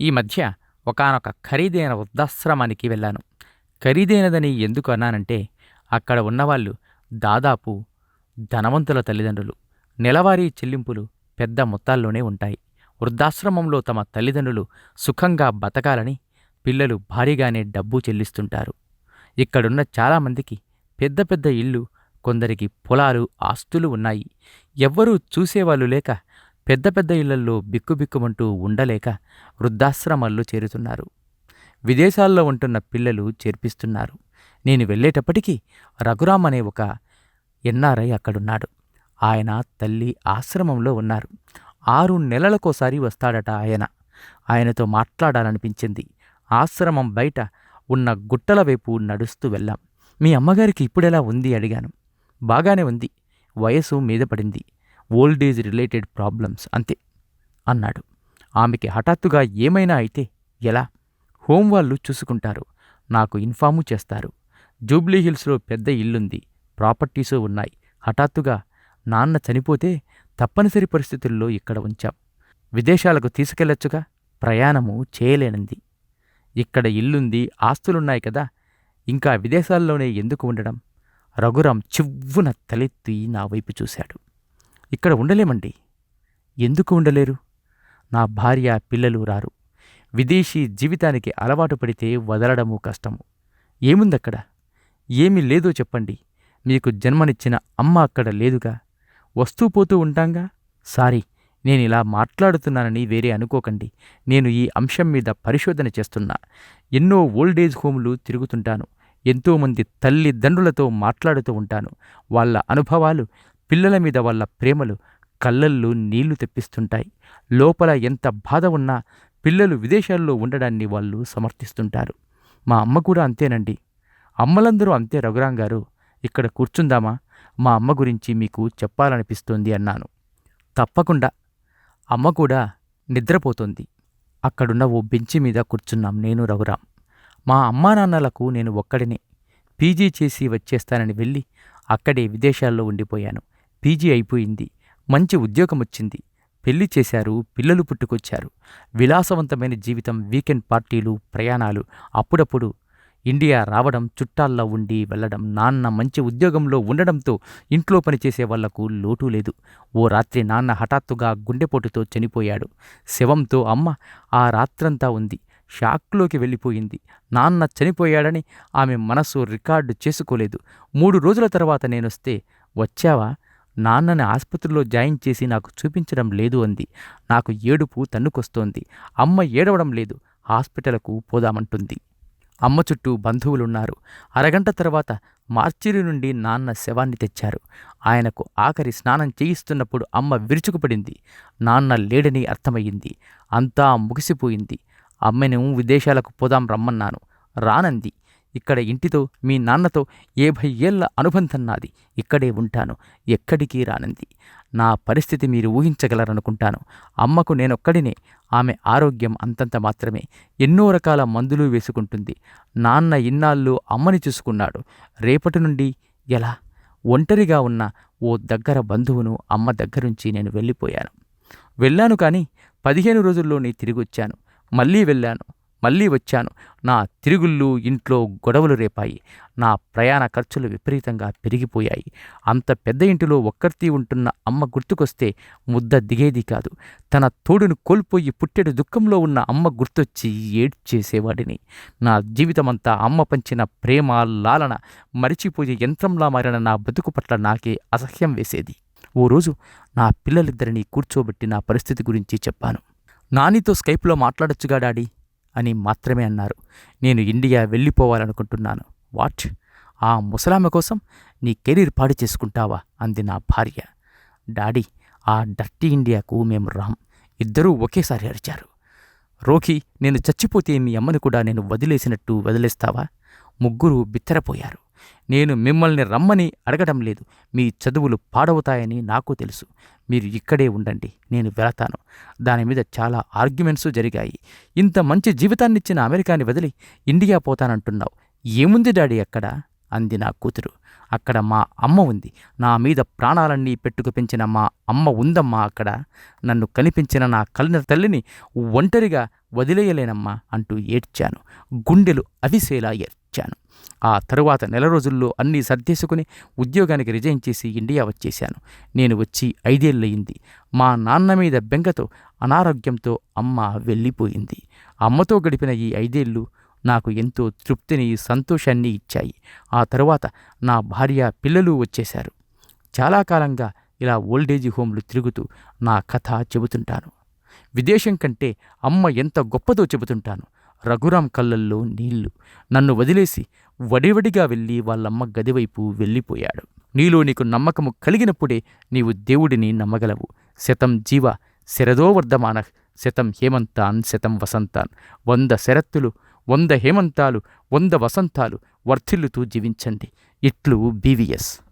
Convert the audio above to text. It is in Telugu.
ఈ మధ్య ఒకానొక ఖరీదైన వృద్ధాశ్రమానికి వెళ్ళాను. ఖరీదైనదని ఎందుకు అన్నానంటే అక్కడ ఉన్నవాళ్ళు దాదాపు ధనవంతుల తల్లిదండ్రులు. నెలవారీ చెల్లింపులు పెద్ద మొత్తాల్లోనే ఉంటాయి. వృద్ధాశ్రమంలో తమ తల్లిదండ్రులు సుఖంగా బతకాలని పిల్లలు భారీగానే డబ్బు చెల్లిస్తుంటారు. ఇక్కడున్న చాలామందికి పెద్ద పెద్ద ఇళ్ళు కొందరికి పొలాలు ఆస్తులు ఉన్నాయి. ఎవ్వరూ చూసేవాళ్ళు లేక పెద్ద పెద్ద ఇళ్ళల్లో బిక్కుబిక్కుమంటూ ఉండలేక వృద్ధాశ్రమాల్లో చేరుతున్నారు. విదేశాల్లో ఉంటున్న పిల్లలు చేర్పిస్తున్నారు. నేను వెళ్ళేటప్పటికీ రఘురామ్ అనే ఒక ఎన్ఆర్ఐ అక్కడున్నాడు. ఆయన తల్లి ఆశ్రమంలో ఉన్నారు. ఆరు నెలలకోసారి వస్తాడట ఆయన. ఆయనతో మాట్లాడాలనిపించింది. ఆశ్రమం బయట ఉన్న గుట్టల వైపు నడుస్తూ వెళ్ళాం. మీ అమ్మగారికి ఇప్పుడెలా ఉంది? అడిగాను. బాగానే ఉంది. వయసు మీద పడింది. ఓల్డ్ ఏజ్ రిలేటెడ్ ప్రాబ్లమ్స్ అంతే అన్నాడు. ఆమెకి హఠాత్తుగా ఏమైనా అయితే ఎలా? హోం వాళ్ళు చూసుకుంటారు. నాకు ఇన్ఫాము చేస్తారు. జూబ్లీ హిల్స్లో పెద్ద ఇల్లుంది. ప్రాపర్టీసు ఉన్నాయి. హఠాత్తుగా నాన్న చనిపోతే తప్పనిసరి పరిస్థితుల్లో ఇక్కడ ఉంచాం. విదేశాలకు తీసుకెళ్ళొచ్చుగా ప్రయాణము చేయలేనంది. ఇక్కడ ఇల్లుంది ఆస్తులున్నాయి కదా. ఇంకా విదేశాల్లోనే ఎందుకు ఉండడం? రఘురాం చివ్వున తలెత్తి నా వైపు చూశాడు. ఇక్కడ ఉండలేమండి. ఎందుకు ఉండలేరు? నా భార్య పిల్లలు రారు. విదేశీ జీవితానికి అలవాటు పడితే వదలడము కష్టము. ఏముందక్కడ? ఏమీ లేదో చెప్పండి. మీకు జన్మనిచ్చిన అమ్మ అక్కడ లేదుగా? వస్తూ పోతూ ఉంటాంగా? సారీ నేను ఇలా మాట్లాడుతున్నానని వేరే అనుకోకండి. నేను ఈ అంశం మీద పరిశోధన చేస్తున్నా. ఎన్నో ఓల్డేజ్ హోమ్లు తిరుగుతుంటాను. ఎంతోమంది తల్లిదండ్రులతో మాట్లాడుతూ ఉంటాను. వాళ్ళ అనుభవాలు పిల్లల మీద వాళ్ళ ప్రేమలు కళ్ళల్లో నీళ్ళు తెప్పిస్తుంటాయి. లోపల ఎంత బాధ ఉన్నా పిల్లలు విదేశాల్లో ఉండడాన్ని వాళ్ళు సమర్థిస్తుంటారు. మా అమ్మ కూడా అంతేనండి. అమ్మలందరూ అంతే రఘురాం గారు. ఇక్కడ కూర్చుందామా? మా అమ్మ గురించి మీకు చెప్పాలనిపిస్తోంది అన్నాను. తప్పకుండా. అమ్మ కూడా నిద్రపోతోంది. అక్కడున్న ఓ బెంచి మీద కూర్చున్నాం నేను రఘురాం మా అమ్మా నాన్నలకు నేను ఒక్కడినే. పీజీ చేసి వచ్చేస్తానని వెళ్ళి అక్కడే విదేశాల్లో ఉండిపోయాను. పీజీ అయిపోయింది. మంచి ఉద్యోగం వచ్చింది పెళ్ళి చేశారు పిల్లలు పుట్టుకొచ్చారు. విలాసవంతమైన జీవితం వీకెండ్ పార్టీలు ప్రయాణాలు. అప్పుడప్పుడు ఇండియా రావడం చుట్టాల్లో ఉండి వెళ్ళడం నాన్న మంచి ఉద్యోగంలో ఉండడంతో ఇంట్లో పనిచేసే వాళ్ళకు లోటు లేదు. ఓ రాత్రి నాన్న హఠాత్తుగా గుండెపోటుతో చనిపోయాడు. శవంతో అమ్మ ఆ రాత్రంతా ఉంది. షాక్లోకి వెళ్ళిపోయింది. నాన్న చనిపోయాడని ఆమె మనసు రికార్డు చేసుకోలేదు. మూడు రోజుల తర్వాత నేనొస్తే వచ్చావా? నాన్నని ఆసుపత్రిలో జాయిన్ చేసి నాకు చూపించడం లేదు అంది. నాకు ఏడుపు తన్నుకొస్తోంది. అమ్మ ఏడవడం లేదు. హాస్పిటల్కు పోదామంటుంది. అమ్మ చుట్టూ బంధువులున్నారు. అరగంట తర్వాత మార్చిరి నుండి నాన్న శవాన్ని తెచ్చారు. ఆయనకు ఆఖరి స్నానం చేయిస్తున్నప్పుడు అమ్మ విరుచుకుపడింది. నాన్న లేడని అర్థమయ్యింది. అంతా ముగిసిపోయింది. అమ్మను విదేశాలకు పోదాం రమ్మన్నాను. రానంది. ఇక్కడ ఇంటితో మీ నాన్నతో ఏభై ఏళ్ళ అనుబంధం నాది. ఇక్కడే ఉంటాను. ఎక్కడికి రానంది. నా పరిస్థితి మీరు ఊహించగలరనుకుంటాను. అమ్మకు నేనొక్కడినే. ఆమె ఆరోగ్యం అంతంత మాత్రమే. ఎన్నో రకాల మందులు వేసుకుంటుంది. నాన్న ఇన్నాళ్ళు అమ్మని చూసుకున్నాడు. రేపటి నుండి ఎలా? ఒంటరిగా ఉన్న ఓ దగ్గర బంధువును అమ్మ దగ్గరుంచి నేను వెళ్ళిపోయాను. వెళ్ళాను కానీ పదిహేను రోజుల్లోనే తిరిగొచ్చాను. మళ్ళీ వెళ్ళాను. మళ్ళీ వచ్చాను. నా తిరుగుళ్ళు ఇంట్లో గొడవలు రేపాయి. నా ప్రయాణ ఖర్చులు విపరీతంగా పెరిగిపోయాయి. అంత పెద్ద ఇంటిలో ఒక్కరితీ ఉంటున్న అమ్మ గుర్తుకొస్తే ముద్ద దిగేది కాదు. తన తోడును కోల్పోయి పుట్టెడు దుఃఖంలో ఉన్న అమ్మ గుర్తొచ్చి ఏడ్చేసేవాడిని. నా జీవితమంతా అమ్మ పంచిన ప్రేమ లాలన మరిచిపోయే యంత్రంలా మారిన నా బతుకు పట్ల నాకే అసహ్యం వేసేది. ఓ రోజు నా పిల్లలిద్దరినీ కూర్చోబెట్టి నా పరిస్థితి గురించి చెప్పాను. నానితో స్కైప్లో మాట్లాడొచ్చుగా డాడీ? అని మాత్రమే అన్నారు. నేను ఇండియా వెళ్ళిపోవాలనుకుంటున్నాను. వాట్? ఆ ముసలామె కోసం నీ కెరీర్ పాడు చేసుకుంటావా? అంది నా భార్య. డాడీ ఆ డర్టీ ఇండియాకు మేము రాం. ఇద్దరూ ఒకేసారి అరిచారు. రోఖి నేను చచ్చిపోతే మీ అమ్మని కూడా నేను వదిలేసినట్టు వదిలేస్తావా? ముగ్గురు బిత్తరపోయారు. నేను మిమ్మల్ని రమ్మని అడగడం లేదు. మీ చదువులు పాడవుతాయని నాకు తెలుసు. మీరు ఇక్కడే ఉండండి నేను వెళతాను. దాని మీద చాలా ఆర్గ్యుమెంట్స్ జరిగాయి. ఇంత మంచి జీవితాన్నిచ్చిన అమెరికాని వదిలి ఇండియా పోతానంటున్నావు. ఏముంది డాడీ అక్కడ? అంది నా కూతురు. అక్కడ మా అమ్మ ఉంది. నా మీద ప్రాణాలన్నీ పెట్టుకు పెంచిన మా అమ్మ ఉందమ్మా అక్కడ. నన్ను కనిపించిన నా కలిన తల్లిని ఒంటరిగా వదిలేయలేనమ్మా అంటూ ఏడ్చాను. గుండెలు అవిసేలా ఏడ్చాను. ఆ తరువాత నెల రోజుల్లో అన్నీ సర్దేసుకుని ఉద్యోగానికి రిజైన్ చేసి ఇండియా వచ్చేశాను. నేను వచ్చి ఐదేళ్ళయింది. మా నాన్న మీద బెంగతో అనారోగ్యంతో అమ్మ వెళ్ళిపోయింది. అమ్మతో గడిపిన ఈ ఐదేళ్ళు నాకు ఎంతో తృప్తిని సంతోషాన్ని ఇచ్చాయి. ఆ తరువాత నా భార్య పిల్లలు వచ్చేశారు. చాలా కాలంగా ఇలా ఓల్డేజ్ హోమ్లు తిరుగుతూ నా కథ చెబుతుంటాను. విదేశం కంటే అమ్మ ఎంత గొప్పదో చెబుతుంటాను. రఘురాం కళ్ళల్లో నీళ్ళు. నన్ను వదిలేసి వడివడిగా వెళ్ళి వాళ్ళమ్మ గదివైపు వెళ్ళిపోయాడు. నీలో నీకు నమ్మకము కలిగినప్పుడే నీవు దేవుడిని నమ్మగలవు. శతం జీవ శరదో వర్ధమాన శతం హేమంతాన్ శతం వసంతాన్. వంద శరత్తులు వంద హేమంతాలు వంద వసంతాలు వర్ధిల్లుతూ జీవించండి. ఇట్లు బీవీఎస్.